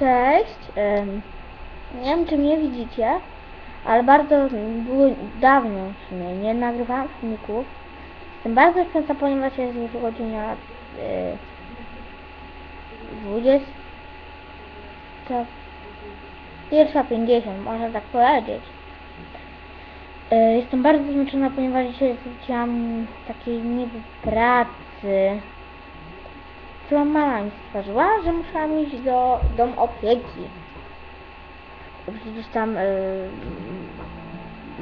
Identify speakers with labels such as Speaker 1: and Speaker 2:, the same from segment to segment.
Speaker 1: Cześć. Nie wiem, czy mnie widzicie, ale bardzo było dawno w sumie nie nagrywałam filmików. Jestem bardzo śpiąca, ponieważ jest już godzina y, 20. Pierwsza 50, można tak powiedzieć. Y, Jestem bardzo zmęczona, ponieważ dzisiaj wróciłam z takiej niby pracy którą mama mi stworzyła, że musiałam iść do domu opieki. Przecież tam yy,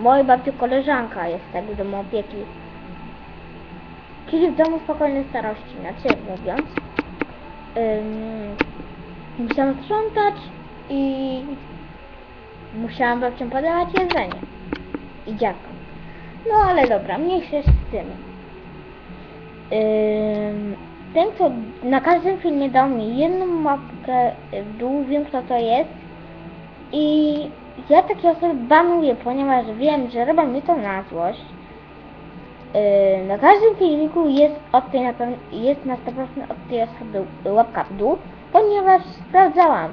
Speaker 1: moja babcia koleżanka jest tego domu opieki. Czyli w domu spokojnej starości, inaczej mówiąc. Ym, musiałam sprzątać i musiałam babciom podawać jedzenie. I dziadkom. No ale dobra, mniejsze z tym. Ym, ten, kto na każdym filmie dał mi jedną łapkę w dół, wiem kto to jest. I ja takie osoby banuję, ponieważ wiem, że robią mi to na złość. Yy, na każdym filmiku jest od tej na pewno, jest na 100% od tej osoby łapka w dół, ponieważ sprawdzałam.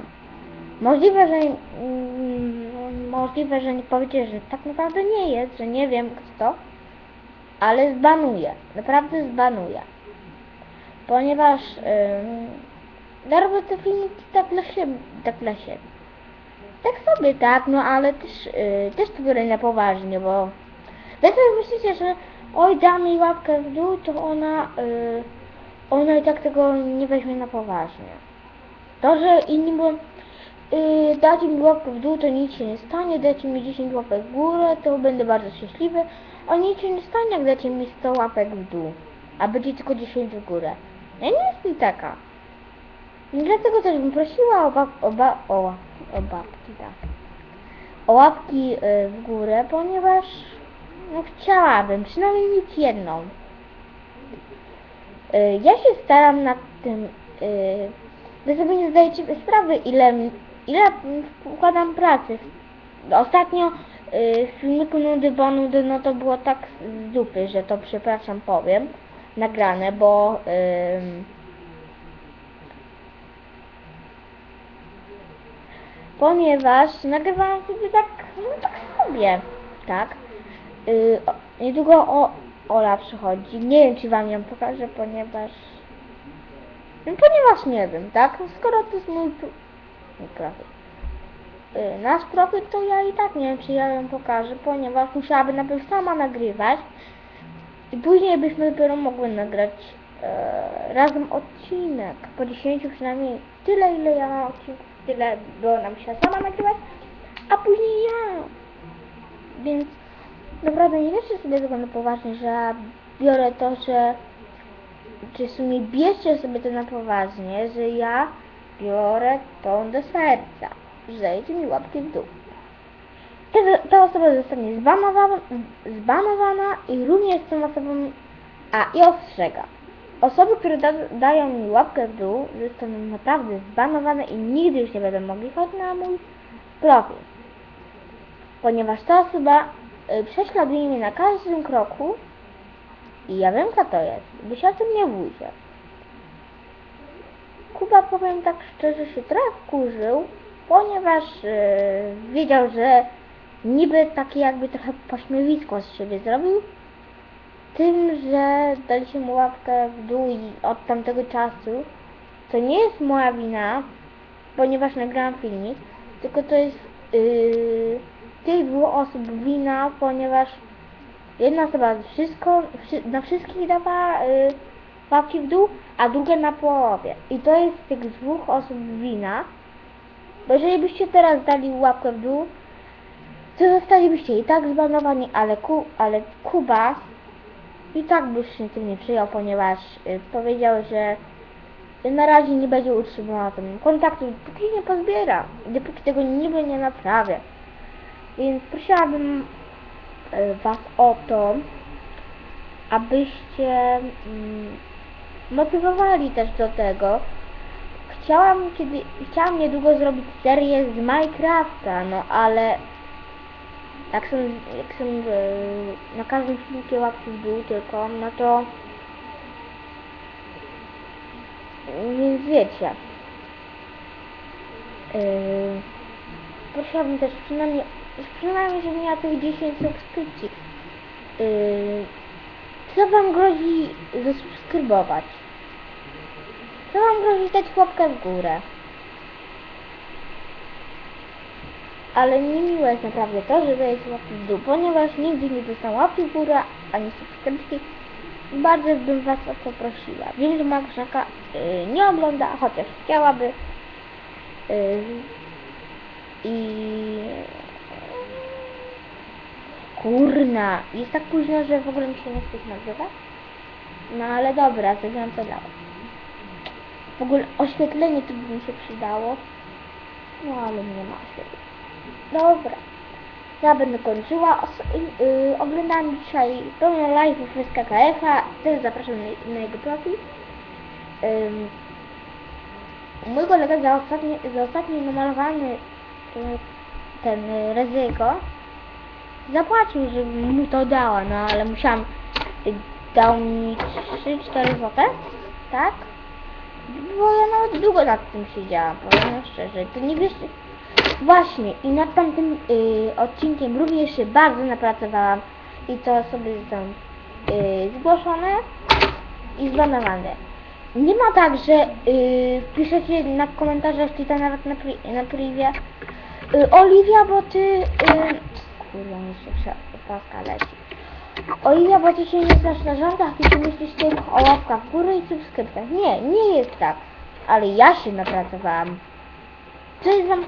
Speaker 1: Możliwe, że mm, możliwe, że nie powiecie, że tak naprawdę nie jest, że nie wiem kto, ale zbanuję. Naprawdę zbanuję ponieważ yy, robię te filmiki tak dla siebie, tak dla siebie. Tak sobie tak, no ale też, yy, też to biorę na poważnie, bo sobie myślicie, że oj da mi łapkę w dół, to ona, yy, ona i tak tego nie weźmie na poważnie. To, że inni mówią, yy, dajcie mi łapkę w dół, to nic się nie stanie, dajcie mi 10 łapek w górę, to będę bardzo szczęśliwy, a nic się nie stanie, jak dacie mi 100 łapek w dół, a będzie tylko 10 w górę. Ja nie jestem taka. Dlatego też bym prosiła o, bab, o, ba, o, o babki, tak. O łapki y, w górę, ponieważ no chciałabym przynajmniej mieć jedną. Y, ja się staram nad tym, y, wy sobie nie zdajecie sprawy, ile, ile wkładam pracy. Ostatnio y, w filmiku Nudy bo Nudy, no to było tak z dupy, że to przepraszam powiem nagrane, bo ponieważ nagrywałam sobie tak, no tak sobie, tak. Yy, niedługo o, Ola przychodzi. Nie wiem, czy wam ją pokażę, ponieważ no, ponieważ nie wiem, tak? Skoro to jest mój, mój profil. Yy, nasz profil, to ja i tak nie wiem, czy ja ją pokażę, ponieważ musiałabym najpierw sama nagrywać, i później byśmy dopiero mogły nagrać e, razem odcinek. Po 10 przynajmniej tyle, ile ja mam odcinków, tyle było nam się sama nagrywać, a później ja. Więc naprawdę nie bierzcie sobie tego na poważnie, że biorę to, że czy w sumie bierzcie sobie to na poważnie, że ja biorę to do serca. Dajcie mi łapki w dół. Kiedy ta osoba zostanie zbanowana, zbanowana i również tą osobą, a i ostrzega. Osoby, które da, dają mi łapkę w dół, zostaną naprawdę zbanowane i nigdy już nie będą mogli chodzić na mój profil. Ponieważ ta osoba y, prześladuje mnie na każdym kroku i ja wiem kto to jest. Wy się o tym nie bójcie. Kuba, powiem tak szczerze, się trochę wkurzył, ponieważ y, wiedział, że niby takie jakby trochę pośmiewisko z siebie zrobił, tym, że daliśmy mu łapkę w dół i od tamtego czasu, to nie jest moja wina, ponieważ nagrałam filmik, tylko to jest yy, tych dwóch osób wina, ponieważ jedna osoba wszystko, wszy, na wszystkich dawała yy, łapki w dół, a druga na połowie. I to jest tych dwóch osób wina, bo jeżeli byście teraz dali łapkę w dół, to zostalibyście i tak zbanowani, ale, ku, ale Kuba i tak by się tym nie przyjął, ponieważ y, powiedział, że na razie nie będzie utrzymywał tym kontaktu, póki nie pozbiera, dopóki tego niby nie naprawia. Więc prosiłabym y, Was o to, abyście mm, motywowali też do tego. Chciałam kiedy, chciałam niedługo zrobić serię z Minecrafta, no ale jak są, jak są e, na każdym filmie łapki w dół tylko, no to więc wiecie. Yy, prosiłabym też przynajmniej, przynajmniej, żeby miała tych 10 subskrypcji. Yy, co wam grozi zasubskrybować? Co wam grozi dać łapkę w górę? Ale niemiłe jest naprawdę to, że daje łapki w dół, ponieważ nigdy nie dostałam łapki w górę, ani subskrypcji. Bardzo bym was o to prosiła. Wiem, że Magrzaka y, nie ogląda, chociaż chciałaby. Y, I... Kurna, jest tak późno, że w ogóle mi się nie chce nagrywać. No ale dobra, zagram to dalej. W ogóle oświetlenie tu by mi się przydało. No ale nie ma oświetlenia. Dobra. Ja będę kończyła. Os- yy, dzisiaj pełno live'ów z KKF-a. Też zapraszam na, na jego profil. Mój kolega za ostatni, za ostatni namalowany y, ten y, ryzyko zapłacił, żebym mu to dała, no ale musiałam y, dał mi 3-4 zł, tak? Bo ja nawet długo nad tym siedziałam, powiem szczerze. To nie wiesz, Właśnie, i nad tamtym y, odcinkiem również się bardzo napracowałam i to sobie zostało y, zgłoszone i zbanowane. Nie ma tak, że y, piszecie na komentarzach, czy tam nawet na, na privie y, Oliwia, bo ty... Y, kurwa, mi się paska leci. Oliwia, bo ty się nie znasz na żartach i ty myślisz tylko o łapkach w górę i subskrypcjach. Nie, nie jest tak. Ale ja się napracowałam. Co jest wam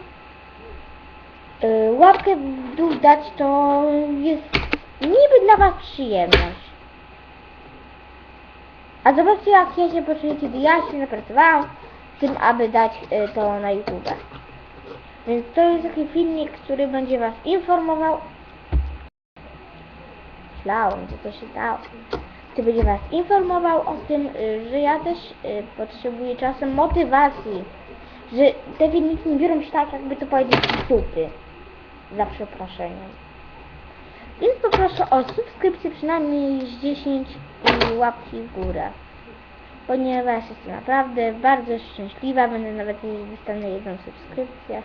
Speaker 1: łapkę w dół dać, to jest niby dla Was przyjemność. A zobaczcie jak ja się poczuję, kiedy ja się napracowałam tym, aby dać y, to na YouTube. Więc to jest taki filmik, który będzie Was informował. Myślałam, że to się dało. Który będzie Was informował o tym, y, że ja też y, potrzebuję czasem motywacji. Że te filmiki nie biorą się tak, jakby to powiedzieć z za przeproszeniem. Więc poproszę o subskrypcję przynajmniej z 10 i łapki w górę. Ponieważ jestem naprawdę bardzo szczęśliwa, będę nawet jeśli dostanę jedną subskrypcję.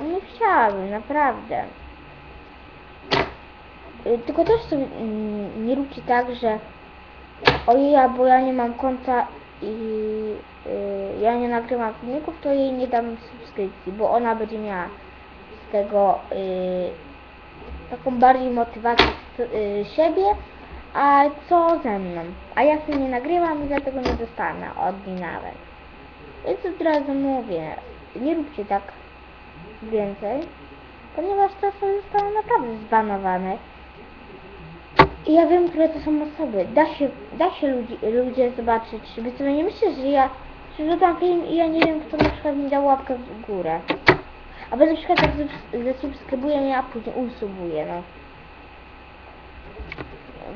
Speaker 1: Nie chciałabym, naprawdę. Y, Tylko też sobie mm, nie róbcie tak, że ojej, bo ja nie mam konta i y, ja nie nagrywam filmików, to jej nie dam subskrypcji, bo ona będzie miała tego y, taką bardziej motywację y, siebie, a co ze mną? A ja sobie nie nagrywam i dlatego nie dostanę od niej nawet. Więc od razu mówię, nie róbcie tak więcej, ponieważ te osoby zostaną naprawdę zbanowane. I ja wiem, które to są osoby. Da się, da się ludzi, ludzie zobaczyć. Wy sobie nie myślicie, że ja przeczytam film i ja nie wiem, kto na przykład mi dał łapkę w górę. A na przykład tak zas- zasubskrybuję mnie, a później usubuje, no.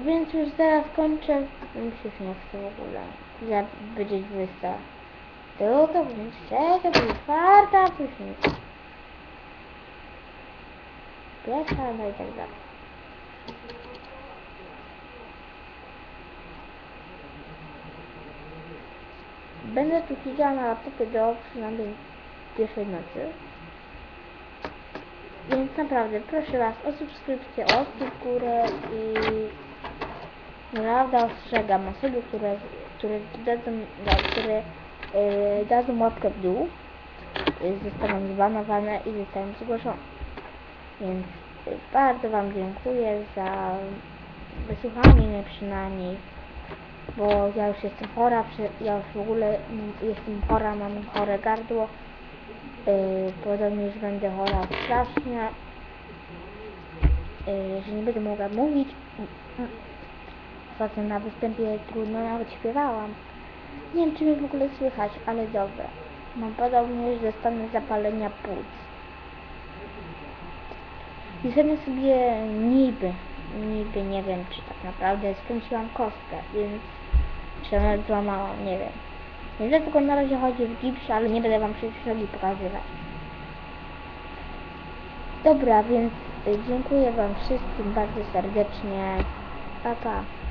Speaker 1: Więc już zaraz kończę. Mi się już nie chce w ogóle. Za będzie 20. Druga, później trzecia, później czwarta, później pierwsza, no i tak dalej. Będę tu siedziała na laptopie do przynajmniej pierwszej nocy. Więc naprawdę proszę Was o subskrypcję, o łapki w górę i naprawdę ostrzegam osoby, które, które dadzą, da- które yy, dadzą łapkę w dół, yy, zostaną zbanowane i zostaną zgłoszone. Więc yy, bardzo Wam dziękuję za wysłuchanie mnie przynajmniej, bo ja już jestem chora, ja już w ogóle jestem chora, mam chore gardło. Yy, podobnie już będę chora strasznie, yy, że nie będę mogła mówić. Poza na występie trudno nawet śpiewałam. Nie wiem, czy mnie w ogóle słychać, ale dobra. Mam podobnie, że dostanę zapalenia płuc. Zamiast sobie niby, niby nie wiem, czy tak naprawdę skręciłam kostkę, więc czy złamałam, nie wiem. Wiem, tylko na razie chodzi w gipsie, ale nie będę wam przecież nogi pokazywać. Dobra, więc y, dziękuję wam wszystkim bardzo serdecznie. Pa, pa.